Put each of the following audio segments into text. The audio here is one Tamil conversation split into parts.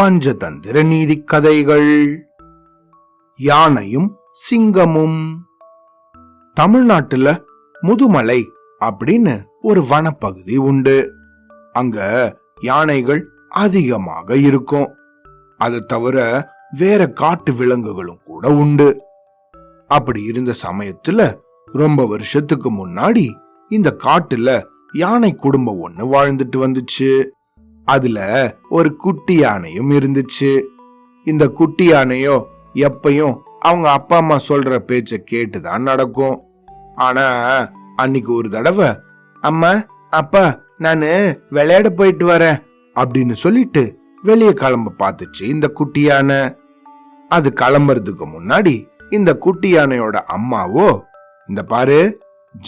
பஞ்சதந்திர நீதி கதைகள். யானையும் சிங்கமும். தமிழ்நாட்டுல முதுமலை அப்படின்னு ஒரு வனப்பகுதி உண்டு. அங்க யானைகள் அதிகமாக இருக்கும். அதை தவிர வேற காட்டு விலங்குகளும் கூட உண்டு. அப்படி இருந்த சமயத்துல ரொம்ப வருஷத்துக்கு முன்னாடி இந்த காட்டுல யானை குடும்பம் ஒண்ணு வாழ்ந்துட்டு வந்துச்சு. அதுல ஒரு குட்டி யானையும் இருந்துச்சு. இந்த குட்டி யானையோ எப்பையும் அவங்க அப்பா அம்மா சொல்ற பேச்ச கேட்டுதான் நடக்கும். ஆனா அன்னைக்கு ஒரு தடவை அம்மா அப்பா நானு விளையாட போயிட்டு வரேன் அப்படின்னு சொல்லிட்டு வெளியே கிளம்ப பார்த்துச்சு இந்த குட்டி யானை. அது கிளம்புறதுக்கு முன்னாடி இந்த குட்டி யானையோட அம்மாவோ இந்த பாரு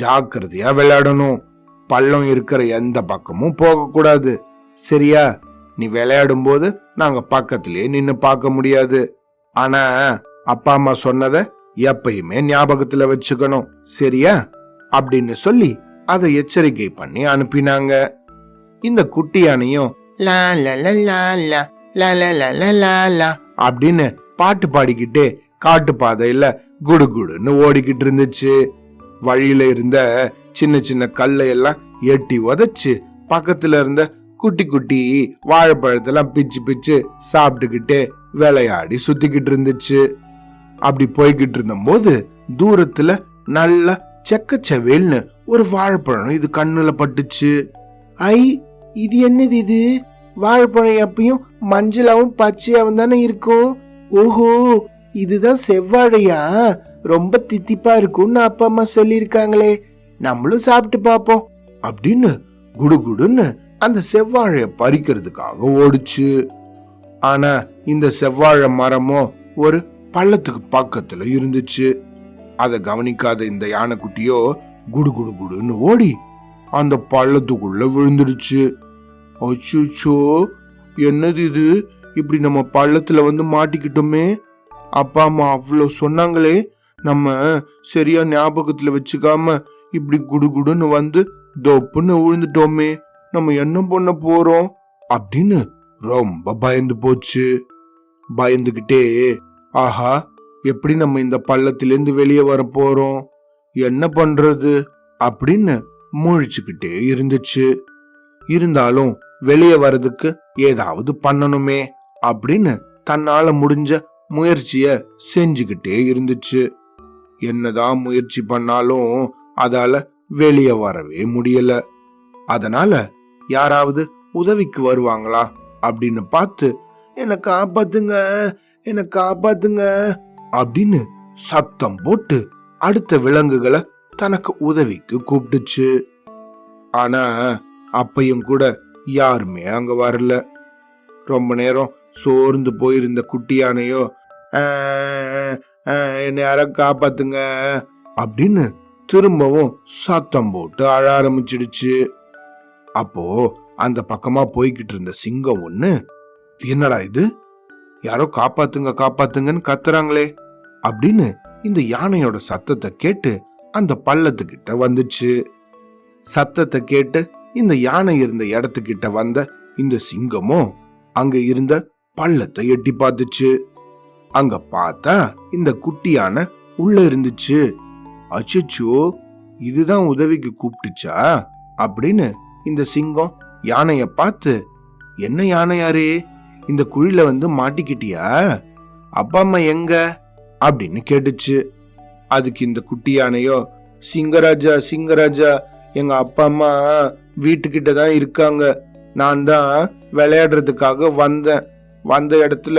ஜாக்கிரதையா விளையாடணும். பள்ளம் இருக்கிற எந்த பக்கமும் போகக்கூடாது. சரியா நீ விளையாடும் போது நாங்க பக்கத்திலே நின்னு பார்க்க முடியாது ஆனா அப்பா அம்மா சொன்னத எப்பயுமே ஞாபகத்துல வச்சுக்கணும் சரியா அப்படின்னு சொல்லி அதை எச்சரிக்கை பண்ணி அனுப்பினாங்க இந்த குட்டி யானையும் அப்படின்னு பாட்டு பாடிக்கிட்டு காட்டு பாதையில குடு குடுன்னு ஓடிக்கிட்டு இருந்துச்சு வழியில இருந்த சின்ன சின்ன கல்லை எல்லாம் எட்டி உதச்சு பக்கத்துல இருந்த குட்டி குட்டி வாழைப்பழத்தெல்லாம் பிச்சு பிச்சு சாப்பிட்டுக்கிட்டு விளையாடி சுத்திக்கிட்டு இருந்துச்சு. அப்படி போய்கிட்டு இருந்தபோது தூரத்துல நல்ல செக்கச்சவேல்னு ஒரு வாழைப்பழம் இது கண்ணுல பட்டுச்சு. ஐ இது என்னது இது? வாழைப்பழம் எப்பயும் மஞ்சளாவும் பச்சையாவும் தானே இருக்கும்? ஓஹோ இதுதான் செவ்வாழையா? ரொம்ப தித்திப்பா இருக்கும்னு அப்பா அம்மா சொல்லியிருக்காங்களே. நம்மளும் சாப்பிட்டு பார்ப்போம். அப்படின்னு குடுகுடுன்னு அந்த செவ்வாழைய பறிக்கிறதுக்காக ஓடுச்சு. ஆனா இந்த செவ்வாழை மரமோ ஒரு பள்ளத்துக்கு பக்கத்துல இருந்துச்சு. அதை கவனிக்காத இந்த யானைக்குட்டியோ குடு குடு குடுன்னு ஓடி அந்த பள்ளத்துக்குள்ள விழுந்துடுச்சு. அச்சோ என்னது இது? இப்படி நம்ம பள்ளத்துல வந்து மாட்டிக்கிட்டோமே. அப்பா அம்மா அவ்வளோ சொன்னாங்களே. நம்ம சரியா ஞாபகத்துல வச்சுக்காம இப்படி குடுகுடுன்னு வந்து தொப்புன்னு விழுந்துட்டோமே. நம்ம என்ன பண்ண போறோம்? அப்படின்னு ரொம்ப பயந்து போச்சு. பயந்துகிட்டே ஆஹா எப்படி நம்ம இந்த பள்ளத்திலேருந்து வெளியே வர போறோம்? என்ன பண்றது? அப்படின்னு முழிச்சுக்கிட்டே இருந்துச்சு. இருந்தாலும் வெளியே வர்றதுக்கு ஏதாவது பண்ணணுமே அப்படின்னு தன்னால முடிஞ்ச முயற்சிய செஞ்சுக்கிட்டே இருந்துச்சு. என்னதான் முயற்சி பண்ணாலும் அதால வெளியே வரவே முடியல. அதனால யாராவது உதவிக்கு வருவாங்களா? அப்படின்னு பார்த்து என்னை காப்பாத்துங்க என்னை காப்பாத்துங்க அப்படின்னு சத்தம் போட்டு அடுத்த விலங்குகளை தனக்கு உதவிக்கு கூப்பிட்டுச்சு. ஆனா அப்பையும் கூட யாருமே அங்க வரல. ரொம்ப நேரம் சோர்ந்து போயிருந்த குட்டியானையோ என்னை காப்பாத்துங்க அப்படின்னு திரும்பவும் சத்தம் போட்டு அழ ஆரம்பிச்சிடுச்சு. அப்போ அந்த பக்கமா போய்கிட்டு இருந்த சிங்கம் ஒண்ணு என்னடா இது? யாரோ காப்பாத்துங்க காப்பாத்துங்கன்னு கத்துறாங்களே அப்படின்னு இந்த யானையோட சத்தத்தை கேட்டு அந்த பள்ளத்துக்கிட்ட வந்துச்சு. சத்தத்தை கேட்டு இந்த யானை இருந்த இடத்துக்கிட்ட வந்த இந்த சிங்கமும் அங்க இருந்த பள்ளத்தை எட்டி பார்த்துச்சு. அங்க பார்த்தா இந்த குட்டி யானை உள்ள இருந்துச்சு. அச்சோ இதுதான் உதவிக்கு கூப்பிட்டுச்சா? அப்படின்னு இந்த சிங்கம் யானைய பார்த்து என்ன யானையாரே இந்த குழில வந்து மாட்டிக்கிட்டியா? அப்பா அம்மா எங்க? அப்படின்னு கேட்டுச்சு. அதுக்கு இந்த குட்டி யானையோ சிங்கராஜா சிங்கராஜா எங்க அப்பா அம்மா வீட்டுக்கிட்ட தான் இருக்காங்க. நான் தான் விளையாடுறதுக்காக வந்தேன். வந்த இடத்துல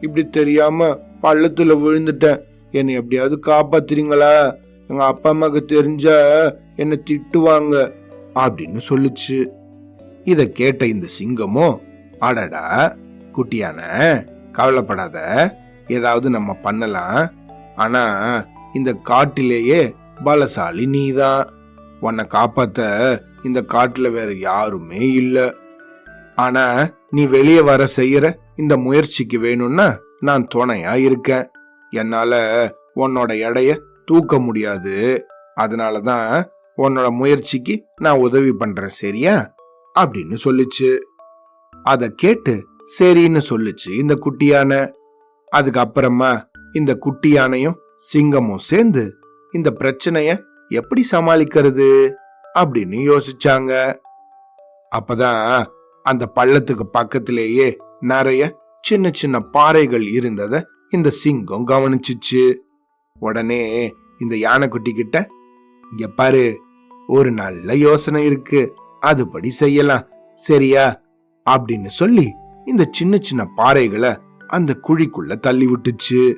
இப்படி தெரியாம பள்ளத்துல விழுந்துட்டேன். என்னை எப்படியாவது காப்பாத்துறீங்களா? எங்க அப்பா அம்மாக்கு தெரிஞ்சா என்னை திட்டுவாங்க. அப்படின்னு சொல்லுச்சு. இத கேட்ட இந்த சிங்கமோ அடடா குட்டியான கவலைப்படாத ஏதாவது நம்ம பண்ணலாம். ஆனா இந்த காட்டிலேயே பலசாலி நீதான். உன்னை காப்பாத்த இந்த காட்டுல வேற யாருமே இல்ல. ஆனா நீ வெளியே வர செய்யற இந்த முயற்சிக்கு வேணும்னா நான் துணையா இருக்கேன். என்னால உன்னோட எடைய தூக்க முடியாது. அதனாலதான் உன்னோட முயற்சிக்கு நான் உதவி பண்றேன் சரியா? அப்படின்னு சொல்லுச்சு. அத கேட்டு சரின்னு சொல்லுச்சு இந்த குட்டி யானை அதுக்கப்புறமா இந்த குட்டி யானையும் சிங்கமும் சேர்ந்து இந்த பிரச்சனைய எப்படி சமாளிக்கிறது அப்படின்னு யோசிச்சாங்க. அப்பதான் அந்த பள்ளத்துக்கு பக்கத்திலேயே நிறைய சின்ன சின்ன பாறைகள் இருந்தத இந்த சிங்கம் கவனிச்சிச்சு. உடனே இந்த யானைக்குட்டி கிட்ட இங்க பாரு ஒரு நல்ல யோசனை இருக்கு. அதுபடி செய்யலாம். சரியா? அப்படின்னு சொல்லி இந்த சின்ன சின்ன பாறைகளை அந்த குழிக்குள்ள தள்ளி விட்டுச்சு.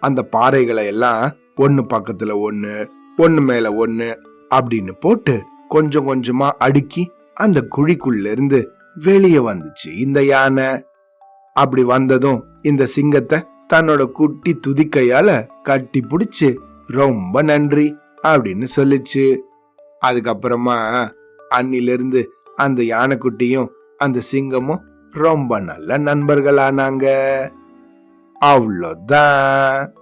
அந்த பாறைகளை எல்லாம் பொண்ணு பக்கத்துல ஒண்ணு பொண்ணு மேல ஒண்ணு அப்படின்னு போட்டு கொஞ்சம் கொஞ்சமா அடுக்கி அந்த குழிக்குள்ள இருந்து வெளியே வந்துச்சு இந்த யானை. அப்படி வந்ததும் இந்த சிங்கத்தை தன்னோட குட்டி துதிக்கையால கட்டி பிடிச்சு ரொம்ப நன்றி அப்படின்னு சொல்லிச்சு. அதுக்கப்புறமா அன்னிலிருந்து அந்த யானைக்குட்டியும் அந்த சிங்கமும் ரொம்ப நல்ல நண்பர்களானாங்க. அவ்வளோதான்.